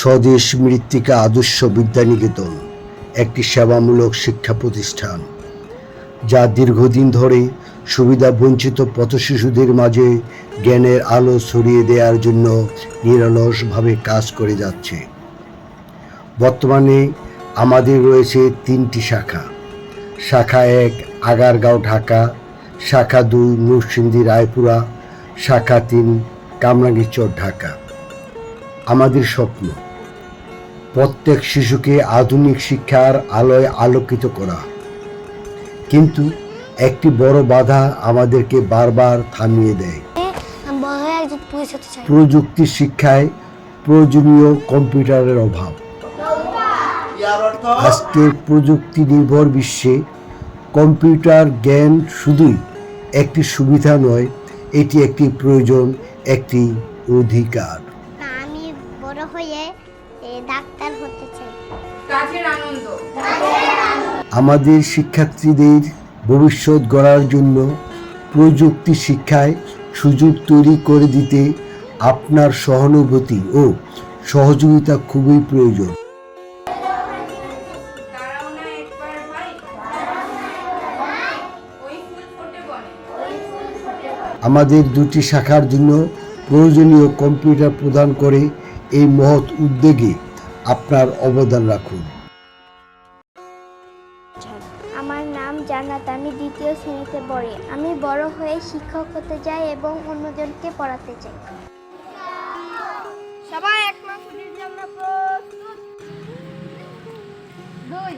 স্বদেশ মৃত্তিকা আদর্শ বিদ্যানিকেতন একটি সেবামূলক শিক্ষা প্রতিষ্ঠান, যা দীর্ঘদিন ধরে সুবিধা বঞ্চিত পথশিশুদের মাঝে জ্ঞানের আলো ছড়িয়ে দেওয়ার জন্য নিরলসভাবে কাজ করে যাচ্ছে। বর্তমানে আমাদের রয়েছে তিনটি শাখা। শাখা এক, আগারগাঁও ঢাকা, শাখা দুই, নরসিংদী রায়পুরা, শাখা তিন, কামরাঙ্গীরচর ঢাকা। আমাদের স্বপ্ন প্রত্যেক শিশুকে আধুনিক শিক্ষার আলোয় আলোকিত করা। কিন্তু একটি বড় বাধা আমাদেরকে বারবার থামিয়ে দেয়। প্রযুক্তি শিক্ষায় প্রয়োজনীয় কম্পিউটারের অভাব। আজকের প্রযুক্তি নির্ভর বিশ্বে কম্পিউটার জ্ঞান শুধুই একটি সুবিধা নয়, এটি একটি প্রয়োজন, একটি অধিকার। আমি বড় হয়ে ডাক্তার হতে চাই। কাজের আনন্দ। আমাদের শিক্ষার্থীদের ভবিষ্যৎ গড়ার জন্য প্রযুক্তি শিক্ষায় সুযোগ তৈরি করে দিতে আপনার সহানুভূতি ও সহযোগিতা খুবই প্রয়োজন। আমাদের দুটি শাখার জন্য প্রয়োজনীয় কম্পিউটার প্রদান করে এই মহৎ উদ্যোগে আপনার অবদান রাখুন। আমার নাম জান্নাত আমি দ্বিতীয় শ্রেণীতে পড়ি। আমি বড় হয়ে শিক্ষক হতে চাই এবং অন্যজনকে পড়াতে চাই। সবাই এক মাসের জন্য প্রস্তুত দুই